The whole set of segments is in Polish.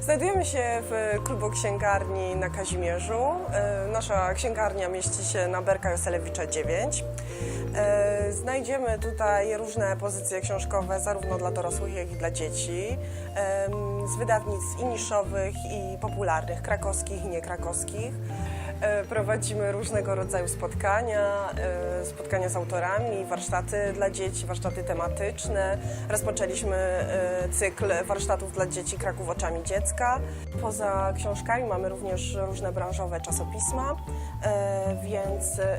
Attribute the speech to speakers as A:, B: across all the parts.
A: Znajdujemy się w klubu księgarni na Kazimierzu. E, Nasza księgarnia mieści się na Berka Joselewicza 9. E, Znajdziemy tutaj różne pozycje książkowe, zarówno dla dorosłych, jak i dla dzieci, em, z wydawnictw i niszowych, i popularnych, krakowskich i niekrakowskich. E, Prowadzimy różnego rodzaju spotkania, e, spotkania z autorami, warsztaty dla dzieci, warsztaty tematyczne. Rozpoczęliśmy e, cykl warsztatów dla dzieci Kraków oczami dziecka. Poza książkami mamy również różne branżowe czasopisma, e, więc e,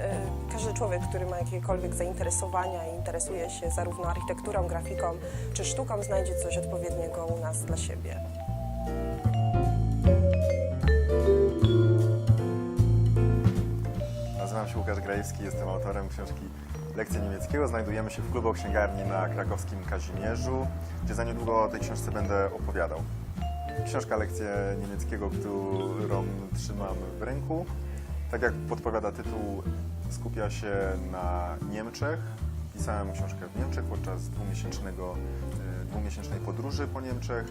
A: każdy człowiek, który ma jakiekolwiek zainteresowania i interesuje się zarówno architekturą, grafiką czy sztuką, znajdzie coś odpowiedniego u nas dla siebie.
B: Nazywam się Łukasz Grajewski, jestem autorem książki Lekcje niemieckiego. Znajdujemy się w klubu księgarni na krakowskim Kazimierzu, gdzie za niedługo o tej książce będę opowiadał. Książka Lekcje niemieckiego, którą trzymam w ręku, tak jak podpowiada tytuł, skupia się na Niemczech. Pisałem książkę w Niemczech podczas dwumiesięcznego, e, dwumiesięcznej podróży po Niemczech.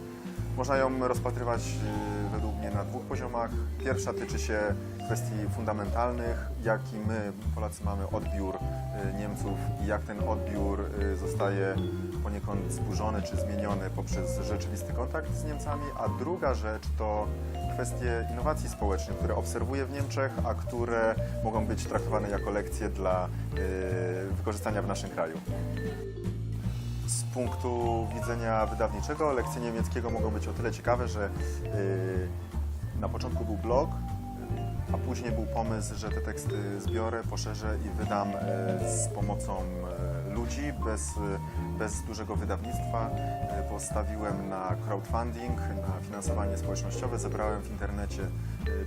B: Można ją rozpatrywać e, według mnie na dwóch poziomach. Pierwsza tyczy się kwestii fundamentalnych, jaki my, Polacy, mamy odbiór Niemców i jak ten odbiór e, zostaje poniekąd zburzony czy zmieniony poprzez rzeczywisty kontakt z Niemcami. A druga rzecz to kwestie innowacji społecznych, które obserwuję w Niemczech, a które mogą być traktowane jako lekcje dla e, wykorzystania w naszym kraju. Z punktu widzenia wydawniczego lekcje niemieckiego mogą być o tyle ciekawe, że y, na początku był blog, y, a później był pomysł, że te teksty zbiorę, poszerzę i wydam y, z pomocą y, ludzi, bez, bez dużego wydawnictwa. Y, Postawiłem na crowdfunding, na finansowanie społecznościowe, zebrałem w internecie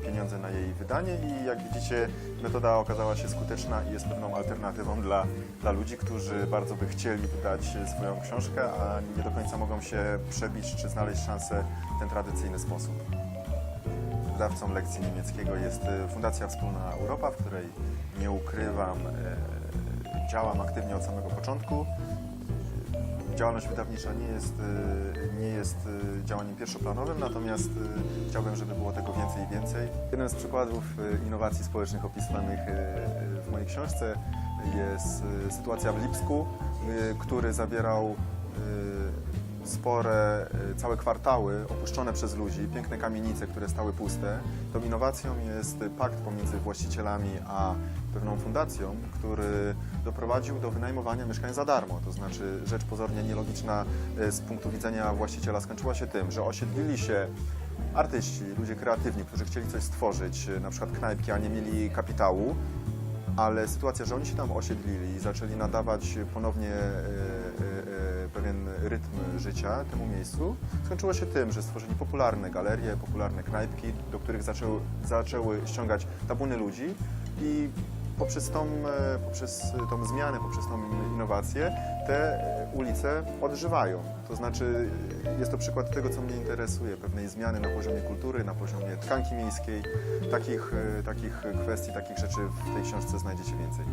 B: pieniądze na jej wydanie i jak widzicie metoda okazała się skuteczna i jest pewną alternatywą dla, dla ludzi, którzy bardzo by chcieli wydać swoją książkę, a nie do końca mogą się przebić czy znaleźć szansę w ten tradycyjny sposób. Wydawcą lekcji niemieckiego jest e, Fundacja Wspólna Europa, w której nie ukrywam, e, działam aktywnie od samego początku. Działalność wydawnicza nie jest, e, nie jest e, działaniem pierwszoplanowym, natomiast e, chciałbym, żeby było tego więcej i więcej. Jednym z przykładów e, innowacji społecznych opisywanych e, w mojej książce jest e, sytuacja w Lipsku, e, który zawierał e, spore, e, całe kwartały opuszczone przez ludzi, piękne kamienice, które stały puste. Tą innowacją jest pakt pomiędzy właścicielami a pewną fundacją, który doprowadził do wynajmowania mieszkań za darmo. To znaczy rzecz pozornie nielogiczna e, z punktu widzenia właściciela skończyła się tym, że osiedlili się artyści, ludzie kreatywni, którzy chcieli coś stworzyć, e, na przykład knajpki, a nie mieli kapitału, ale sytuacja, że oni się tam osiedlili i zaczęli nadawać ponownie pewien rytm życia temu miejscu, skończyło się tym, że stworzyli popularne galerie, popularne knajpki, do których zaczęły, zaczęły ściągać tabuny ludzi i poprzez tą, e, poprzez tą zmianę, poprzez tą innowację te e, ulice odżywają. To znaczy jest to przykład tego, co mnie interesuje, pewnej zmiany na poziomie kultury, na poziomie tkanki miejskiej. Takich, e, takich kwestii, takich rzeczy w tej książce znajdziecie więcej.